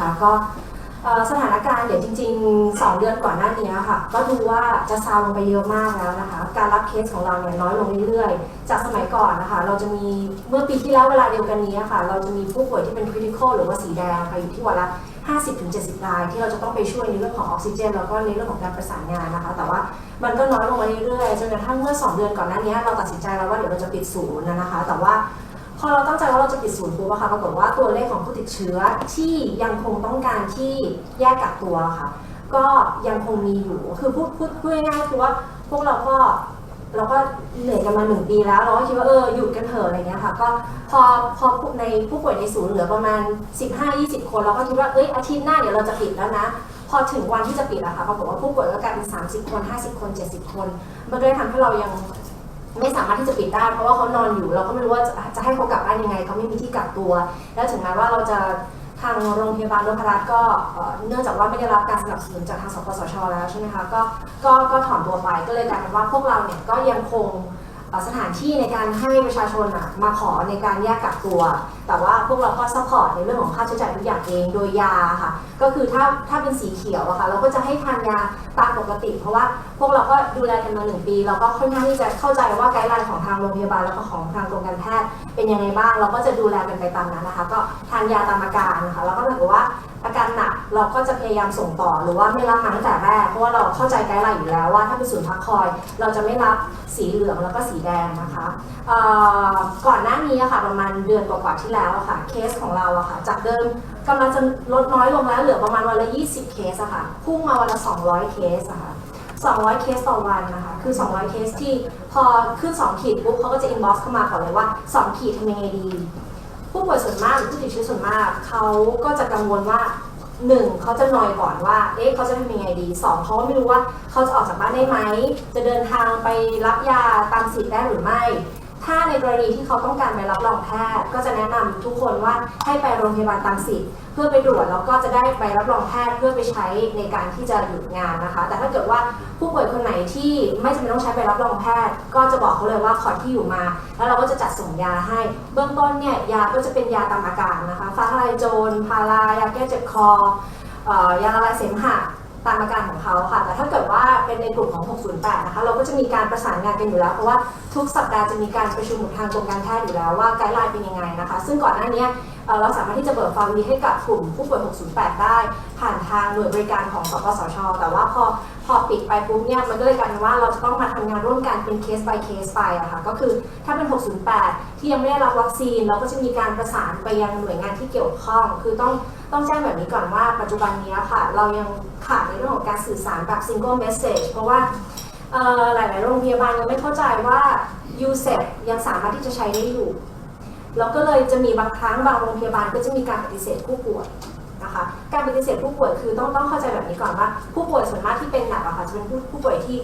ค่ะก็สถานการณ์เดี๋ยวจริง ๆ 2 เดือนก่อนหน้านี้ค่ะ ก็ดูว่าจะซาลงไปเยอะมากแล้วนะคะ การรับเคสของเราเนี่ยน้อยลงเรื่อยๆ จากสมัยก่อนนะคะ เราจะมีเมื่อปีที่แล้วเวลาเดียวกันนี้ค่ะ เราจะมีผู้ป่วยที่เป็น critical หรือว่าสีแดงค่ะอยู่ที่วันละ 50-70 ราย ที่เราจะต้องไปช่วยในเรื่องของออกซิเจน แล้วก็ในเรื่องของการประสานงานนะคะ แต่ว่ามันก็น้อยลงมาเรื่อยๆจนกระทั่งเมื่อ 2 เดือนก่อนหน้านี้เราตัดสินใจแล้วว่าเดี๋ยวเราจะปิดศูนย์นะคะ แต่ว่า พอเราตั้งใจว่าเราจะปิดศูนย์ปุ๊บอะค่ะปรากฏว่าตัวเลขของผู้ติดเชื้อที่ยังคงต้องการที่แยกกักตัวค่ะ ก็ยังคงมีอยู่คือพูดพูดพูดง่ายๆคือว่าพวกเราก็เราก็เหนื่อยกันมาหนึ่งปีแล้ว เราก็คิดว่าเออหยุดกันเถอะอะไรเงี้ยค่ะก็พอพอในผู้ป่วยในศูนย์เหลือประมาณ 15-20 คนเราก็คิดว่าเอ้ยอาทิตย์หน้าเดี๋ยวเราจะปิดแล้วนะ พอถึงวันที่จะปิดอะค่ะปรากฏว่าผู้ป่วยก็กลายเป็น30 คน 50 คน 70 คน มันก็เลยทำให้เรายัง ไม่สามารถที่จะปิดได้เพราะว่าเขานอนอยู่ เราก็ไม่รู้ว่าจะจะให้เขากลับบ้านยังไงเขาไม่มีที่กักตัว แล้วถึงแม้ว่าเราจะทางโรงพยาบาลนพรัตน์ก็เนื่องจากว่าไม่ได้รับการสนับสนุนจากทางสปสชแล้วใช่ไหมคะก็ก็ก็ถอนตัวไปก็เลยกลายเป็นว่าพวกเราเนี่ยก็ยังคง สถานที่ในการให้ประชาชนอะมาขอในการแยกกักตัว แต่ว่าพวกเราก็ซัพพอร์ตในเรื่องของค่าใช้จ่ายทุกอย่างเองโดยยาค่ะ ก็คือถ้าถ้าเป็นสีเขียวอะค่ะเราก็จะให้ทานยาตามปกติ เพราะว่าพวกเราก็ดูแลกันมาหนึ่งปี เราก็ค่อนข้างที่จะเข้าใจว่าไกด์ไลน์ของทางโรงพยาบาลแล้วก็ของทางกรมการแพทย์เป็นยังไงบ้าง เราก็จะดูแลกันไปตามนั้นนะคะ ก็ทานยาตามอาการนะคะแล้วก็ถ้าเกิดว่า อาการหนักเราก็จะพยายามส่งต่อหรือว่าไม่รับมาตั้งแต่แรก เพราะว่าเราเข้าใจไกด์ไลน์อยู่แล้วว่าถ้าเป็นศูนย์พักคอย เราจะไม่รับสีเหลืองแล้วก็สีแดงนะคะก่อนหน้านี้อะค่ะประมาณเดือนกว่าๆที่แล้วอะค่ะเคสของเราอะค่ะจากเดิมกำลังจะลดน้อยลงแล้วเหลือประมาณวันละ 20 เคสอะค่ะพุ่งมาวันละ 200 เคสอะค่ะ200 เคสต่อวันนะคะ คือ 200 เคสที่พอขึ้น 2 ขีดปุ๊บเขาก็จะ inbox เข้ามาก่อนเลยว่า 2 ขีดทำยังไงดี ผู้ป่วยส่วนมากหรือผู้ติดเชื้อส่วนมากเขาก็จะกังวลว่าหนึ่งเขาจะนอยก่อนว่า เอ๊ะเขาจะทำยังไงดีสองเขาไม่รู้ว่าเขาจะออกจากบ้านได้ไหม จะเดินทางไปรับยาตามสิทธิ์ได้หรือไม่ ถ้าในกรณีที่เขาต้องการไปรับรองแพทย์ ก็จะแนะนำทุกคนว่าให้ไปโรงพยาบาลตามสิทธิ์เพื่อไปตรวจแล้วก็จะได้ใบรับรองแพทย์เพื่อไปใช้ในการที่จะหยุดงานนะคะ แต่ถ้าเกิดว่าผู้ป่วยคนไหนที่ไม่จำเป็นต้องใช้ใบรับรองแพทย์ ก็จะบอกเขาเลยว่าขอที่อยู่มา แล้วเราก็จะจัดส่งยาให้ เบื้องต้นเนี่ยยาก็จะเป็นยาตามอาการนะคะฟ้าทลายโจรพารายาแก้เจ็บคอออยาละลายเสมหะ ตามอาการของเขาค่ะ แต่ถ้าเกิดว่าเป็นในกลุ่มของ 608 นะคะ เราก็จะมีการประสานงานกันอยู่แล้ว เพราะว่าทุกสัปดาห์จะมีการประชุมกับทางกรมการแพทย์อยู่แล้วว่าไกด์ไลน์เป็นยังไงนะคะ ซึ่งก่อนหน้านี้เราสามารถที่จะเบิกฟาร์มดีให้กับกลุ่มผู้ป่วย 608 ได้ ผ่านทางหน่วยบริการของสปสช แต่ว่าพอ อปิดไปปุ๊บเนี่ยมันก็เลยกลายเป็นว่าเราจะต้องมาทำงานร่วมกันเป็นเคส by เคสไปอะค่ะก็คือถ้าเป็น 608 ที่ยังไม่ได้รับวัคซีน เราก็จะมีการประสานไปยังหน่วยงานที่เกี่ยวข้อง คือต้องต้องแจ้งแบบนี้ก่อนว่าปัจจุบันนี้ค่ะ เรายังขาดในเรื่องของการสื่อสารแบบ single message เพราะว่าหลาย ๆ โรงพยาบาลยังไม่เข้าใจว่า USEP ยังสามารถที่จะใช้ได้อยู่ แล้วก็เลยจะมีบางครั้งบางโรงพยาบาลก็จะมีการปฏิเสธผู้ป่วย นะคะ การปฏิเสธผู้ป่วยคือต้องต้องเข้าใจแบบนี้ก่อนว่า ผู้ป่วยส่วนมากที่เป็นหนักอะค่ะจะเป็นผู้ผู้ป่วยที่